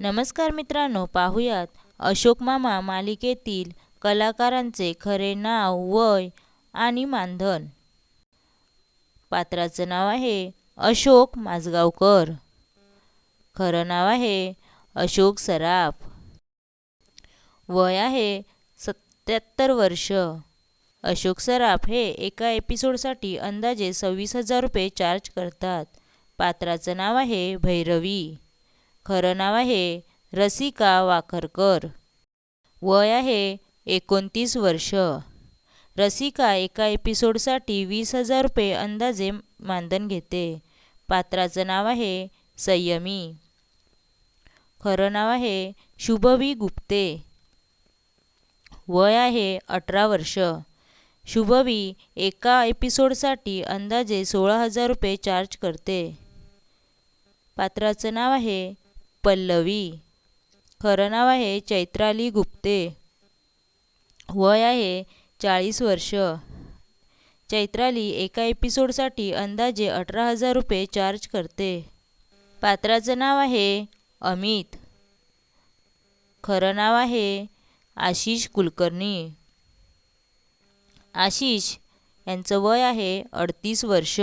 नमस्कार मित्रांनो पाहुयात. अशोक मामा मालिकेतील कलाकारांचे खरे नाव वय आणि मानधन. पात्राचं नाव आहे अशोक माजगावकर. खरं नाव आहे अशोक सराफ. वय आहे सत्याहत्तर वर्ष. अशोक सराफ हे एका एपिसोडसाठी अंदाजे सव्वीस हजार रुपये चार्ज करतात. पात्राचं नाव आहे भैरवी. खरं नाव आहे रसिका वाखरकर. वय आहे एकोणतीस वर्ष. रसिका एका एपिसोडसाठी वीस हजार रुपये अंदाजे मानधन घेते. पात्राचं नाव आहे संयमी खरं नाव आहे शुभवी गुप्ते. वय आहे अठरा वर्ष. शुभवी एका एपिसोडसाठी अंदाजे सोळा हजार रुपये चार्ज करते. पात्राचं नाव आहे पल्लवी. खरं नाव आहे चैत्राली गुप्ते. वय आहे चाळीस वर्ष. चैत्राली एका एपिसोडसाठी अंदाजे अठरा हजार रुपये चार्ज करते. पात्राचं नाव आहे अमित. खरं नाव आहे आशिष कुलकर्णी. आशिष यांचं वय आहे अडतीस वर्ष.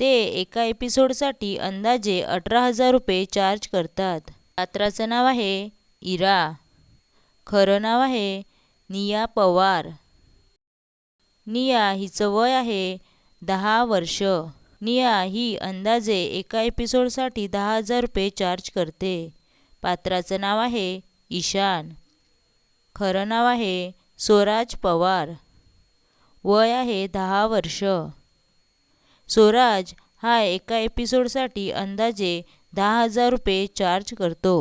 ते एका एपिसोडसाठी अंदाजे अठरा हजार रुपये चार्ज करतात. पात्राचं नाव आहे इरा. खरं नाव आहे निया पवार. निया हिचं वय आहे दहा वर्ष. निया ही अंदाजे एका एपिसोडसाठी दहा हजार रुपये चार्ज करते. पात्राचं नाव आहे ईशान. खरं नाव आहे स्वराज पवार. वय आहे दहा वर्ष. स्वराज हा एका एपिसोडसाठी अंदाजे दहा हजार रुपये चार्ज करतो.